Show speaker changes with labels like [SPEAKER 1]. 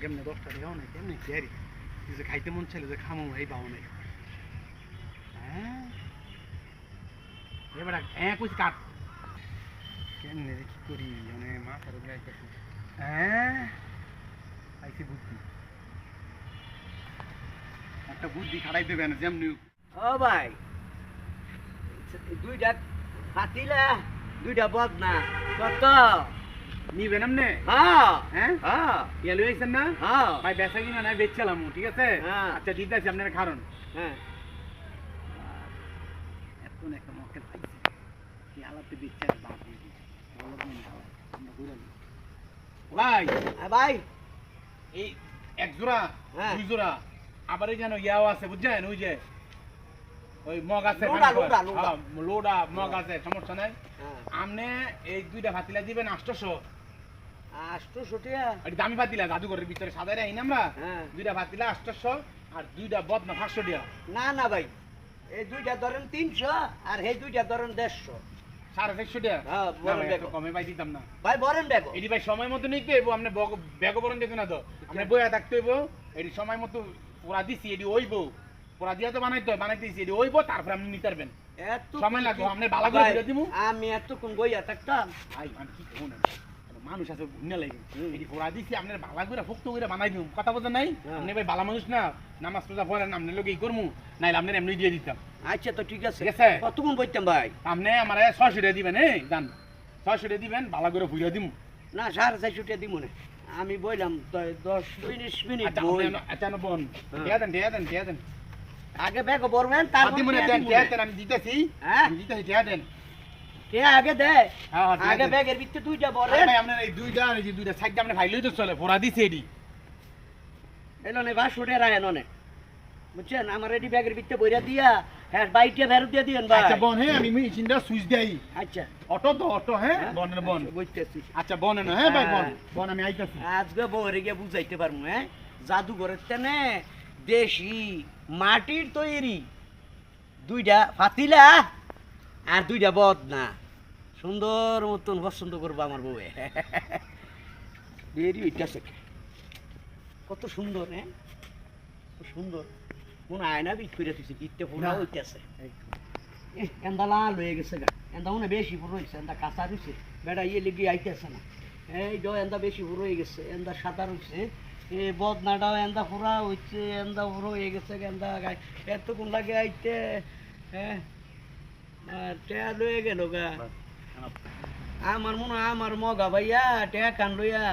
[SPEAKER 1] কেমনে নাই, কেমনে যে খাইতে মন যে খামো, এই পাও নাই। হ্যাঁ? এবার হ্যাঁ কাট। কেমনে কি করি মানে উপরে হ্যাঁ? আইছি বুদ্ধি। একটা বুদ্ধি খাটাই দেবে না যেমনি
[SPEAKER 2] ও ভাই দুইটা ফাটিলা দুইটা বদ না কত?
[SPEAKER 1] নিবেন আমনে
[SPEAKER 2] হ্যাঁ
[SPEAKER 1] হ্যাঁ?
[SPEAKER 2] হ্যাঁ
[SPEAKER 1] ইয়া না?
[SPEAKER 2] হ্যাঁ
[SPEAKER 1] ভাই বেচা কিনা নাই বেচছিলাম ঠিক আছে?
[SPEAKER 2] হ্যাঁ।
[SPEAKER 1] আচ্ছা দিতে আছি আপনার কারণ।
[SPEAKER 2] হ্যাঁ।
[SPEAKER 1] এত না একটা পাইছি কি আলাপে আর বাপ আমরা ঘুরে ভাই।
[SPEAKER 2] ভাই।
[SPEAKER 1] এই এক জোড়া
[SPEAKER 2] হ্যাঁ।
[SPEAKER 1] দুই জোড়া। আবার এই যেন ইয়াও আছে বুঝছেন? ওই যে ওই মগ আছে
[SPEAKER 2] লোডা।
[SPEAKER 1] হ্যাঁ, লোডা মগ আছে সমস্যা নাই।
[SPEAKER 2] হ্যাঁ।
[SPEAKER 1] আমনে এই দুইটা ভাতিলা দিবেন আষ্টশো। দামি ভাতিলা জাদুঘরের ভিতরে সাদা না আমরা?
[SPEAKER 2] হ্যাঁ।
[SPEAKER 1] দুইটা ভাতিলা আষ্টশো আর দুইটা বদনা পাঁচশো দিয়া
[SPEAKER 2] না না ভাই এই দুইটা ধরেন তিনশো আর এই দুইটা ধরেন দেড়শো।
[SPEAKER 1] সাড়ে চারশো দিয়া
[SPEAKER 2] হ্যাঁ,
[SPEAKER 1] ভাই, দিতাম না।
[SPEAKER 2] ভাই বরেন দেখো।
[SPEAKER 1] এটি ভাই সময় মতো নিতে হইব আপনি ব্যাগ বরণ দিতে না তো। আপনি বইয়া থাকতে হইব এটি সময় মতো দিছি এটি ওইব ওরা দিয়া তো বানাইতে হয় বানাইতে দিছি এটি ওইব তারপরে আপনি নিতে পারবেন।
[SPEAKER 2] এত
[SPEAKER 1] সময় লাগবে, আপনি বালা করে দিমু।
[SPEAKER 2] আমি এতক্ষণ বইয়া থাকতাম।
[SPEAKER 1] আমি কি মানুষ আছে ঘুরনে লাগে। ওরা দিছি আপনার বালা করে ফুক্ত করে বানাই দিম। কথা বোঝেন নাই?
[SPEAKER 2] হ্যাঁ।
[SPEAKER 1] আপনি ভাই বালা মানুষ না নামাজ পূজা পড়েন আপনার লোক ই করমু নাইলে আপনার এমনি দিয়ে দিতাম।
[SPEAKER 2] আচ্ছা তো ঠিক আছে।
[SPEAKER 1] আছে।
[SPEAKER 2] কতক্ষণ বইতাম ভাই?
[SPEAKER 1] আপনি আমার ছয়শো টাকা দিবেন এই জান। ছয়শো টাকা দিবেন বালা করে ফুইয়া দিমু।
[SPEAKER 2] না সাড়ে চারশো টাকা দিব না। আমি বললাম দশ মিনিট মিনিট
[SPEAKER 1] আচ্ছা। আপনি আচ্ছা বোন।
[SPEAKER 2] হ্যাঁ।
[SPEAKER 1] দেন টিয়া দেন টিয়া দেন।
[SPEAKER 2] আগে ব্যাগ বলবেন তারপর।
[SPEAKER 1] দেন আমি দিতেছি।
[SPEAKER 2] হ্যাঁ?
[SPEAKER 1] দিতেছি টিয়া দেন।
[SPEAKER 2] টিয়া আগে দে?
[SPEAKER 1] হ্যাঁ হ্যাঁ,
[SPEAKER 2] আগে। ব্যাগের ভিতরে দুইটা বলেন
[SPEAKER 1] ভাই আপনার এই দুইটা আর এই দুইটা সাইড আপনি ভাইলই তো চলে ভরা দিছে এডি।
[SPEAKER 2] এলো নে বাস উঠে রায় ননে বুঝছেন? আমার এটি ব্যাগের ভিতরে বইরা দিয়া হ্যাঁ বাইকটা ফেরত দিয়ে দিয়েন ভাই।
[SPEAKER 1] আচ্ছা বন হ্যাঁ আমি মেশিনটা সুইচ দেই।
[SPEAKER 2] আচ্ছা।
[SPEAKER 1] অটো তো অটো হ্যাঁ বনের বন।
[SPEAKER 2] আচ্ছা, বুঝতেছি।
[SPEAKER 1] আচ্ছা বনে না হ্যাঁ ভাই বন
[SPEAKER 2] হ্যাঁ।
[SPEAKER 1] বন আমি আইতাছি।
[SPEAKER 2] আজকে বউরে গিয়ে বুঝাইতে পারব হ্যাঁ? জাদুঘরের তেনে দেশি মাটির তৈরি। দুইটা ফাতিলা আর দুইটা বদ না সুন্দর মতন পছন্দ করব আমার বউয়ে। দেরি হইতেছে কত সুন্দর হ্যাঁ? সুন্দর। মনে আয়না বিট করে দিছে বিটতে পুরা
[SPEAKER 1] না।
[SPEAKER 2] হইতেছে এন্দা লাল হয়ে গেছে গা। এন্দা মনে বেশি পুরো হয়েছে এন্দা কাঁচা রয়েছে। বেড়া ইয়ে লেগে আইতেছে না। এই ড এন্দা বেশি পুরো হয়ে গেছে এন্দা সাদা রয়েছে। এ বদনাটাও এন্দা পুরা হচ্ছে এন্দা পুরো হয়ে গেছে এন্দা গাই কোন লাগে আইতে হ্যাঁ? টেয়া লয়ে গেল গা। আমার মনে হয় আমার মগা ভাইয়া টেয়া কান লইয়া